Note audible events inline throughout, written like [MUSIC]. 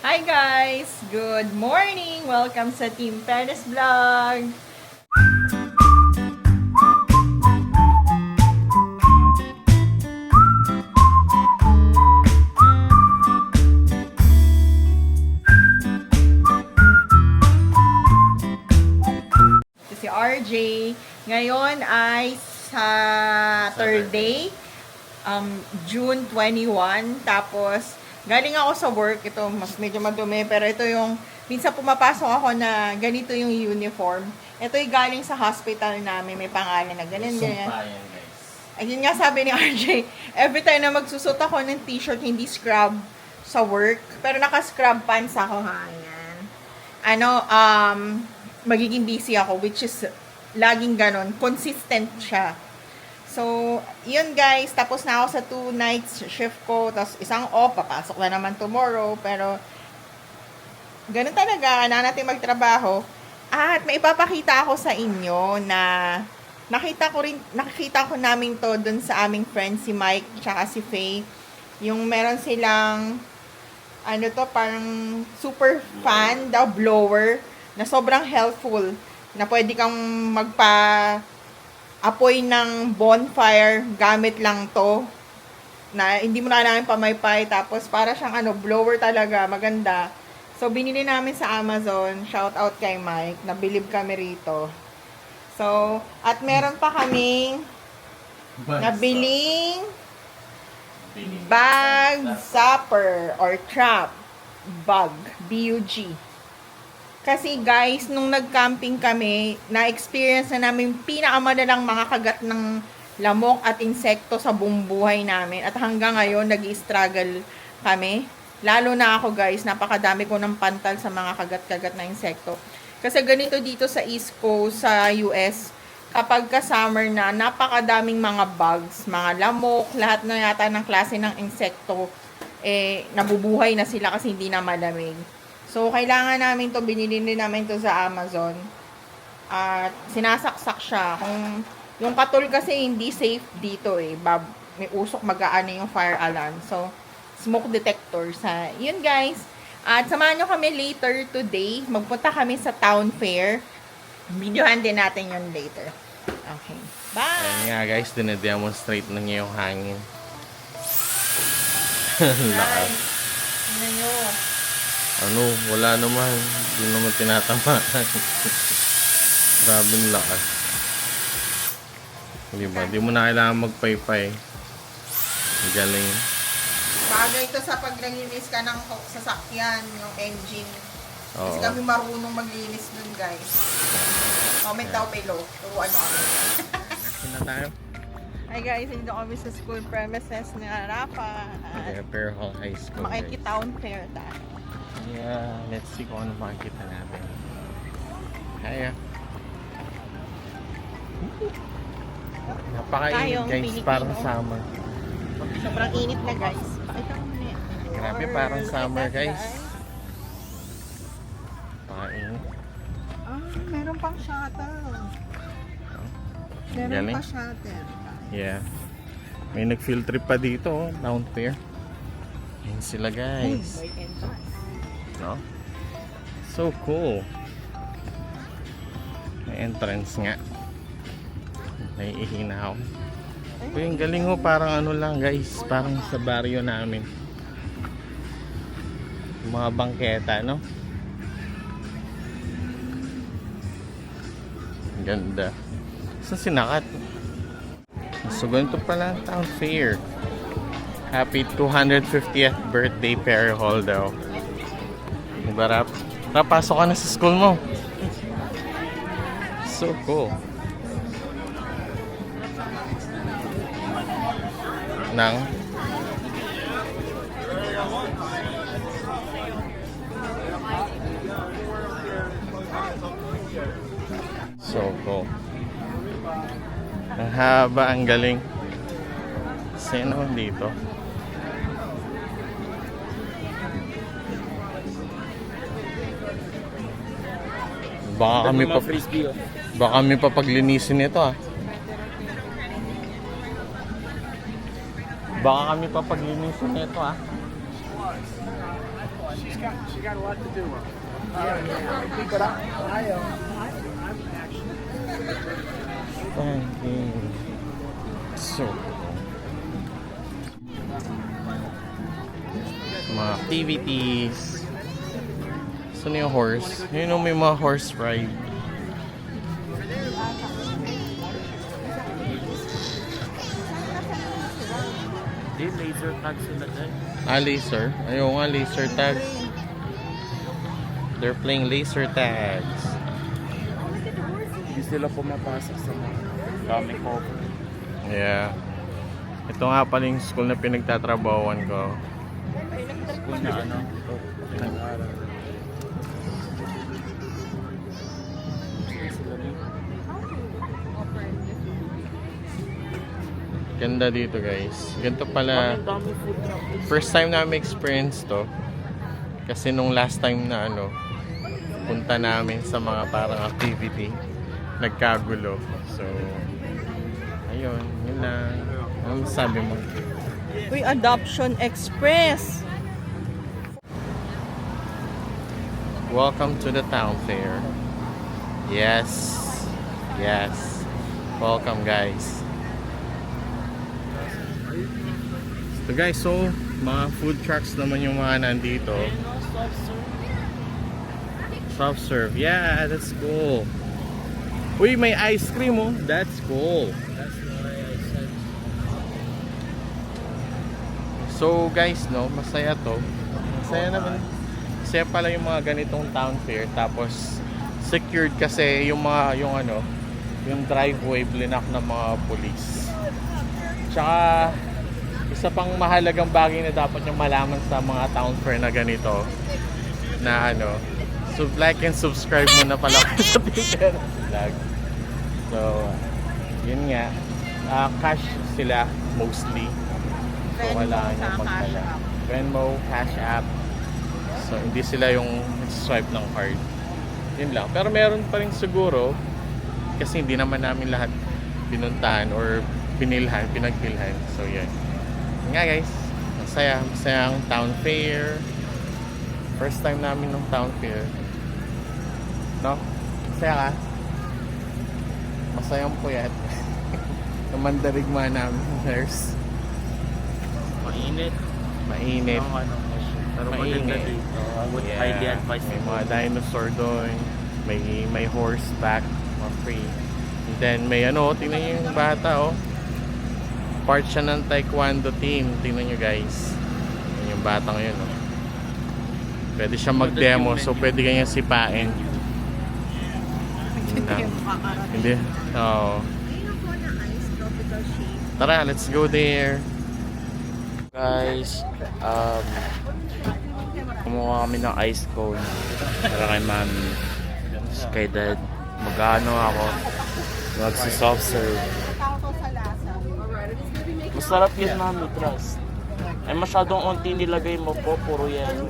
Hi guys! Good morning! Welcome sa Team Perez Vlog! Ito si RJ. Ngayon ay Saturday, um, June 21. Tapos, galing ako sa work. Ito, mas medyo madumi. Pero ito yung, minsan pumapasok ako na ganito yung uniform. Ito yung galing sa hospital namin. May pangalan na ganyan, ganyan. Sumpayan, guys. Ayun nga sabi ni [LAUGHS] RJ, every time na magsusot ako ng t-shirt, hindi scrub sa work. Pero naka-scrub pants ako, ha? Ayan. Ano, um, magiging busy ako, which is laging ganon. Consistent siya. So, yun guys, tapos na ako sa two nights shift ko, tapos isang off, papasok na naman tomorrow, pero ganun talaga, na natin magtrabaho. At may ipapakita ako sa inyo na nakita ko rin, nakita ko namin to dun sa aming friend si Mike tsaka si Faye. Yung meron silang ano to, parang super fan daw blower na sobrang helpful na pwede kang magpa apoy ng bonfire gamit lang to na hindi mo na kailangan pamaypay. Tapos para siyang ano blower talaga maganda. So binili namin sa Amazon. Shout out kay Mike. Nabilib kami rito. So at meron pa kaming nabiling bag zapper or trap. Bag B-U-G kasi guys, nung nag-camping kami, na-experience na namin pinakamadalang mga kagat ng lamok at insekto sa buong buhay namin. At hanggang ngayon, nag struggle kami. Lalo na ako guys, napakadami ko ng pantal sa mga kagat-kagat na insekto. Kasi ganito dito sa East Coast, sa US, kapag ka summer na, napakadaming mga bugs, mga lamok, lahat na yata ng klase ng insekto, eh, nabubuhay na sila kasi hindi na malamig. So, kailangan namin to binili din namin to sa Amazon. At sinasaksak siya. Kung yung katul kasi hindi safe dito eh. Bab, may usok mag-aano yung fire alarm. So, smoke detector sa yun guys. At samahan nyo kami later today. Magpunta kami sa town fair. Videohan din natin yun later. Okay. Bye! Ayan nga guys, dinedemonstrate na niya yung hangin. [LAUGHS] Lakas. tingnan nyo. Ano, wala naman. Hindi naman tinatamaan. [LAUGHS] Grabe yung lakas. Di ba? Di mo na kailangan magpaypay. Ang Galing. Bagay ito sa paglilinis ka ng sasakyan, yung engine. Kasi Oo. kami marunong maglinis dun, guys. Comment daw below. Turuan mo kami. Na tayo. Hi guys, dito kami sa school premises ni Rafa. At Fair Hall High School guys. makikitown fair tayo. Yeah, let's see kung ano makikita natin. Hiya. Napakainit Tayong guys, Pilipino. parang summer. Sobrang init na guys. Pakita mo na yan. Grabe, parang look at summer, that, guys. Napakainit. Ah, meron pang shuttle. Meron Galing. pa shuttle. Yeah. May nag-field trip pa dito, oh, down there. Ayun sila guys. Boy and. No? So cool. May entrance nga. Naiihina ako. Uy, ang galing ho, parang ano lang guys, parang sa baryo namin. Mga bangketa, no? Ganda. Sa sinakat. So, ganito pala ang town fair. Happy 250th birthday, Perry Hall daw. Diba, Rap? Rap, ka na sa school mo. So cool. Nang So cool. Ang haba, ang galing. Sino dito? Baka kami pa frisbee oh. baka kami pa paglinisin nito ah. Baka kami pa paglinisin nito ah. got she got a lot to do. Yeah, yeah. But I, I, uh, I'm actually. Fucking so mga activities Saan yung horse? Yun yung may mga horse ride. Di, laser tag sila dyan. Ah, laser. Ayaw nga, laser tags. They're playing laser tags. Hindi sila pumapasok sa mga dami cover. Yeah. Ito nga pala yung school na pinagtatrabawan ko. School na ano, ito, Ganda dito guys. Ganito pala. Truck. First time namin experience to. Kasi nung last time na ano, punta namin sa mga parang activity, nagkagulo. So, ayun, yun lang. Ano sabi mo? Uy, Adoption Express. Welcome to the town fair. Yes. Yes. Welcome guys. So guys, so mga food trucks naman yung mga nandito. Soft serve. Yeah, that's cool. Uy, may ice cream oh. That's cool. That's why I said, So guys, no, masaya to. Masaya naman. Masaya pala yung mga ganitong town fair. Tapos secured kasi yung mga yung ano, yung driveway blinak ng mga police. Tsaka isa pang mahalagang bagay na dapat yung malaman sa mga town fair na ganito na ano, so like and subscribe muna pala [LAUGHS] kayo sa Peter Vlog. So, yun nga. Ah, cash sila mostly. So, kailangan nyo magdala. Venmo, Cash App. So, hindi sila yung swipe ng card. Yun lang. Pero meron pa rin siguro kasi hindi naman namin lahat pinuntahan or pinilhan, pinagpilhan. So, yun. Nga guys. Masaya. Masayang town fair. First time namin ng town fair. No? Masaya ka? Masayang puyat. [LAUGHS] Namandarigma namin. Nurse. mainit. Mainit. Ang ano, pero maganda Mainit. dito. I would highly advise May you. mga dinosaur doon. May, may horseback. Mga free. And then may ano, tingnan yung bata oh. Part siya ng taekwondo team. Tingnan nyo guys. Yan yung batang yun oh. Pwede siya mag-demo so pwede kanya sipain. Hindi. Oo. Tara, let's go there. Guys, um, kumuha kami ng ice cone para kay mami. Kay dad, mag-ano ako, magsi-soft serve. Masarap yan mami, trust. Ay masyadong unti nilagay mo po, puro yan.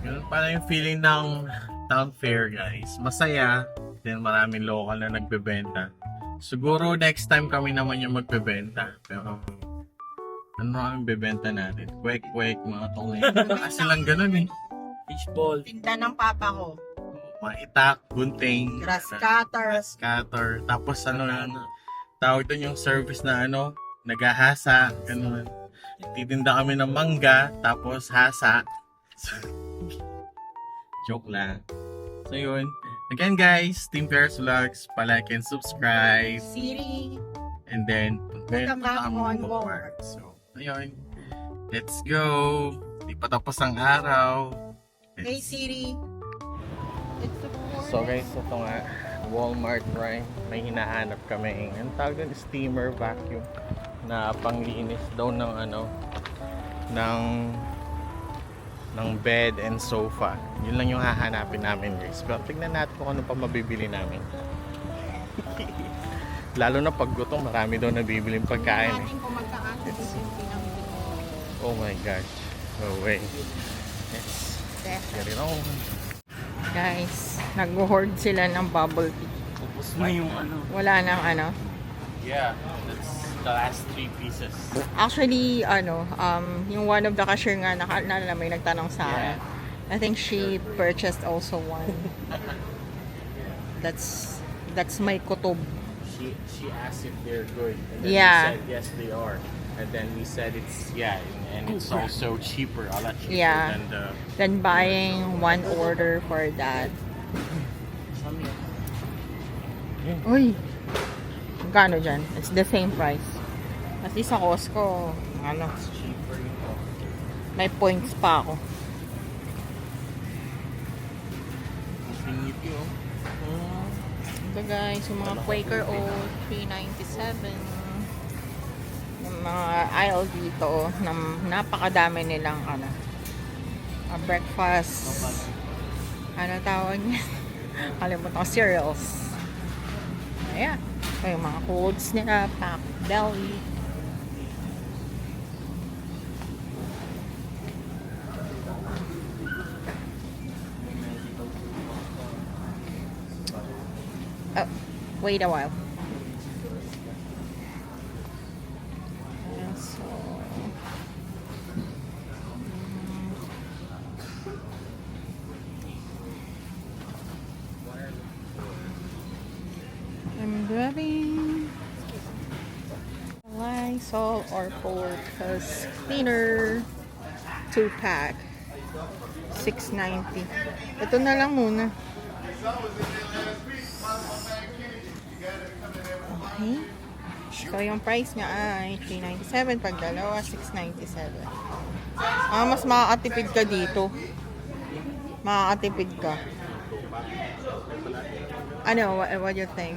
Ganun pala yung feeling ng town fair guys. Masaya. Then maraming local na nagbebenta. Siguro next time kami naman yung magbebenta. Pero ano ang bebenta natin? Kwek-kwek, mga tungay. [LAUGHS] Kasi lang ganun eh. Fishball. Tinda ng papa ko. Mga itak, gunting, Grass cutter. grass cutter. Tapos ano lang, tawag doon yung service na ano, nagahasa, ganun. Titinda kami ng mangga, tapos hasa. [LAUGHS] Joke lang. So yun. Again guys, Team Paris Vlogs, palike and subscribe. Siri. And then, Welcome back on mag-work. So, ayun. Let's go. Di pa tapos ang araw. Hey Siri. It's So guys, ito nga, Walmart right? May hinahanap kami. Ang tawag doon, steamer vacuum na panglinis daw ng ano ng ng bed and sofa. Yun lang yung hahanapin namin guys. Pero tignan natin kung ano pa mabibili namin. [LAUGHS] Lalo na pag gutom, marami daw nabibiling pagkain eh. magkakasya Oh my gosh. No way. Yes. Get it on. Guys, nag-hoard sila ng bubble tea. Tapos na yung ano. Wala nang ano. Yeah, that's the last three pieces. Actually, ano, um, yung one of the cashier nga, nakaalala may nagtanong sa akin. I think she purchased also one. [LAUGHS] That's that's my kutob. She she asked if they're good. And then Yeah. we said yes they are. And then we said it's yeah, and, and it's also cheaper, a lot cheaper Yeah. than the Then buying one order for that. Uy! Magkano dyan? It's the same price. At least sa Costco, ano, may points pa ako. Oh. Ito guys, yung mga Quaker Oat, 397. Yung mga aisle dito, na napakadami nilang ano, ah, breakfast. Ano tawag niya? [LAUGHS] Kalimutan ko, cereals. Ayan. Ito yung mga codes nila, pack deli. Oh, wait a while. Ayan, so, I'm grabbing Lysol or Porcas cleaner 2 pack. 690 ito na lang muna. Okay. So yung price niya ay 397 pag dalawa 697 ah mas makakatipid ka dito. Makakatipid ka. Ano what, what you think?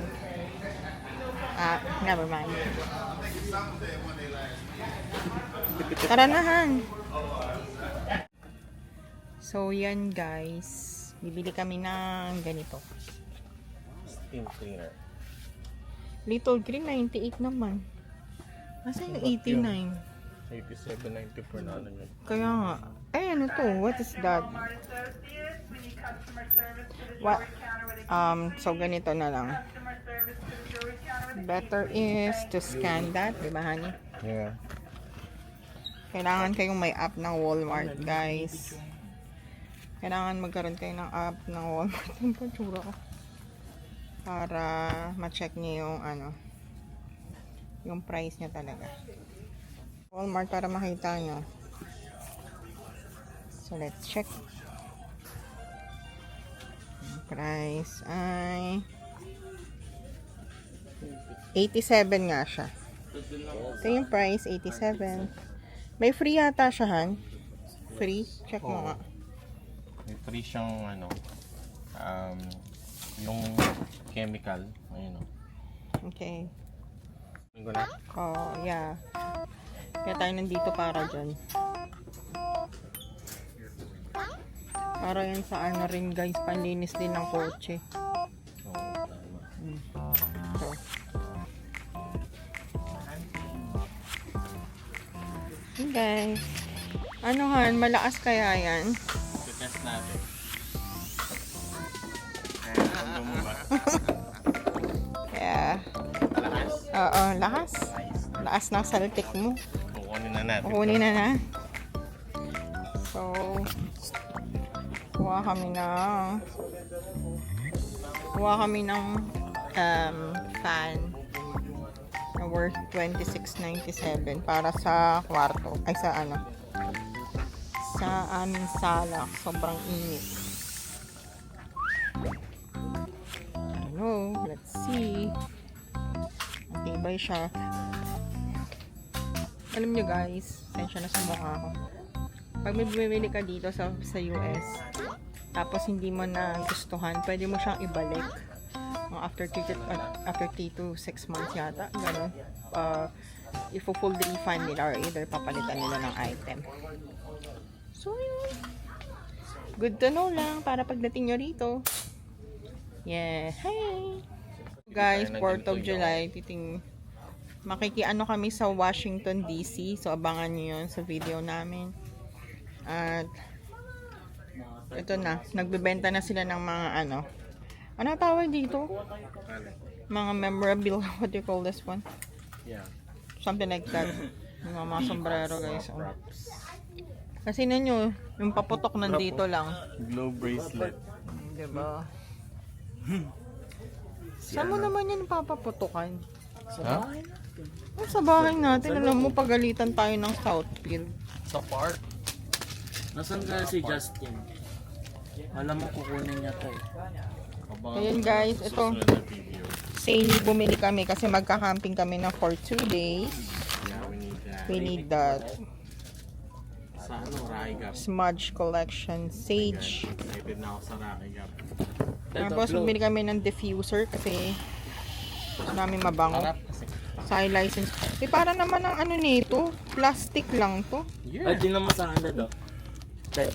Ah, never mind. Tara na. So, yan guys. Bibili kami ng ganito. Steam cleaner. Little Green, 98 naman. Nasa yung 89? 87.94 na ano yun. Kaya nga. Ay, ano to? What is that? What? Um, so ganito na lang. Better is to scan that, di ba, honey? Yeah. Kailangan kayong may app ng Walmart, guys. Kailangan magkaroon kayo ng app ng Walmart. [LAUGHS] Yung patsura ko. Para ma-check niyo yung ano, yung price niya talaga. Walmart para makita nyo. So, let's check. Ang price ay 87 nga siya. Ito yung price, 87. May free yata siya, Han. Free? Check mo nga. Siyang ano, um, yung chemical. Ayun o. Okay. Tingnan na. Oh, yeah. Kaya tayo nandito para dyan. Para yan sa ano rin guys, panlinis din ng kotse. So. Hey guys. Ano han, malakas kaya yan? Oo, lakas. Lakas ng saltik mo. Kukunin na natin. Kukunin na na. So, kuha kami ng kuha kami ng um, fan na worth 26.97 para sa kwarto. Ay, sa ano. Sa aming sala. Sobrang init. Know. Let's see. Matibay siya. Alam nyo guys, sensya na sa mukha ko. Pag may bumili ka dito sa, sa US, tapos hindi mo na gustuhan, pwede mo siyang ibalik. Mga after 3 to, uh, after 3 to 6 months yata, gano'n. Uh, ifo-full refund nila or either papalitan nila ng item. So, yun. Good to know lang para pagdating nyo rito. Yeah. Hey! Guys, 4th of July, titing makikiano kami sa Washington DC. So, abangan nyo yun sa video namin. At, ito na. Nagbebenta na sila ng mga ano. Ano tawag dito? Mga memorabilia. [LAUGHS] What do you call this one? Yeah. Something like that. Yung mga, mga sombrero guys. Oh. Kasi na nyo, yung paputok nandito lang. Glow bracelet. Diba? Saan mo naman yun papaputukan? Ha? Oh, sa bahay natin, alam mo, pagalitan tayo ng Southfield. Sa park? Nasaan ka si Justin? Alam mo kukunin niya to eh. Ayan guys, ito. Sale, bumili kami kasi magka-camping kami na for 2 days. Yeah, we need that. We need that Sa ano, Raigap. smudge collection, sage. Excited na ako sa Raigap. Tapos bumili kami ng diffuser kasi namin mabango. Sa license. Eh, para naman ang ano nito, plastic lang to. Yeah. Ay, di naman sa kanila daw. Kaya,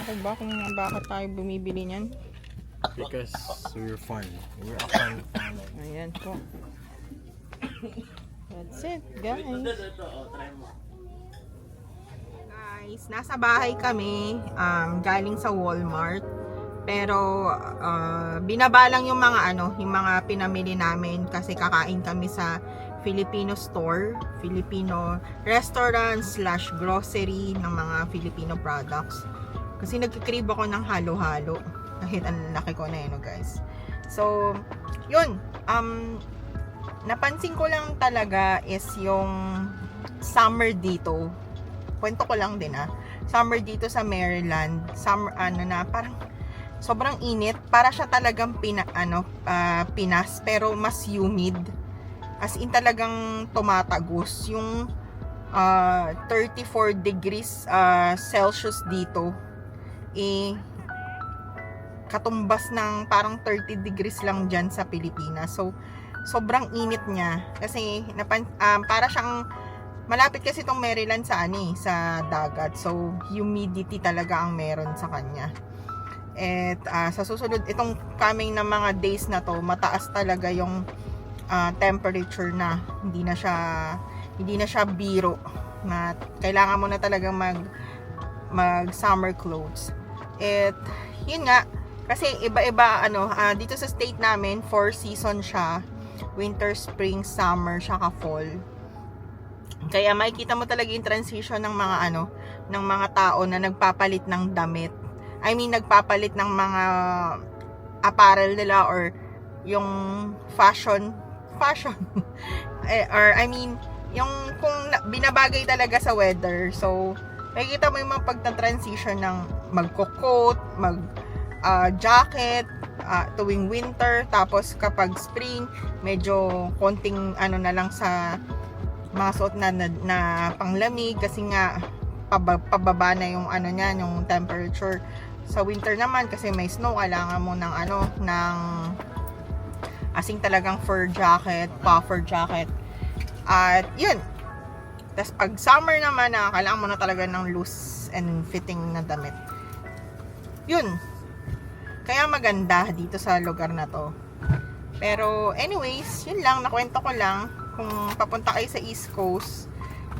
Okay ba kung bakit tayo bumibili niyan? Because we're fun. We're a fun family. Ayan po. That's it, guys. Guys, nasa bahay kami, um, galing sa Walmart. Pero uh, binabalang yung mga ano, yung mga pinamili namin kasi kakain kami sa Filipino store, Filipino restaurant slash grocery ng mga Filipino products. Kasi nagkikrib ako ng halo-halo. Kahit ang laki ko na yun, no, guys. So, yun. Um, napansin ko lang talaga is yung summer dito kwento ko lang din ah. Summer dito sa Maryland, summer ano na, parang sobrang init. Para siya talagang pina, ano, ah, Pinas, pero mas humid. As in talagang tumatagos. Yung ah, 34 degrees ah, Celsius dito, eh, katumbas ng parang 30 degrees lang dyan sa Pilipinas. So, sobrang init niya. Kasi, napan, um, para siyang malapit kasi itong Maryland sa ani sa dagat. So, humidity talaga ang meron sa kanya. At ah, sa susunod, itong coming na mga days na to, mataas talaga yung ah, temperature na. Hindi na siya hindi na siya biro na kailangan mo na talaga mag mag summer clothes. At yun nga kasi iba-iba ano ah, dito sa state namin four season siya. Winter, spring, summer, saka fall. Kaya makikita mo talaga yung transition ng mga ano, ng mga tao na nagpapalit ng damit. I mean, nagpapalit ng mga apparel nila or yung fashion, fashion. [LAUGHS] eh, or I mean, yung kung na- binabagay talaga sa weather. So, makikita mo yung mga pagta-transition ng magko-coat, mag ah, jacket, ah, tuwing winter, tapos kapag spring, medyo konting ano na lang sa mga suot na, na, na panglamig kasi nga paba, pababa na yung ano niya, yung temperature. Sa winter naman kasi may snow, kailangan mo ng ano, ng asing talagang fur jacket, puffer jacket. At yun. Tapos pag summer naman na kailangan mo na talaga ng loose and fitting na damit. Yun. Kaya maganda dito sa lugar na to. Pero anyways, yun lang, nakwento ko lang kung papunta kayo sa East Coast,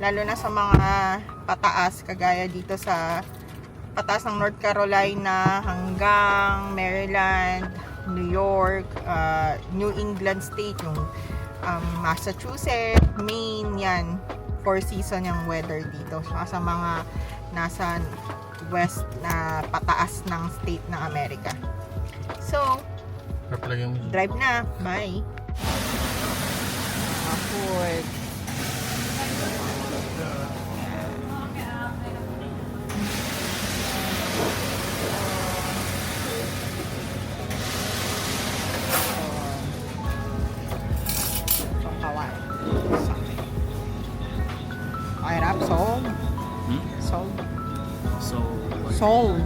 lalo na sa mga pataas, kagaya dito sa pataas ng North Carolina hanggang Maryland, New York, uh, New England State, yung um, Massachusetts, Maine, yan. Four season yung weather dito. Saka sa mga nasa west na pataas ng state ng Amerika. So, drive na. Bye. all.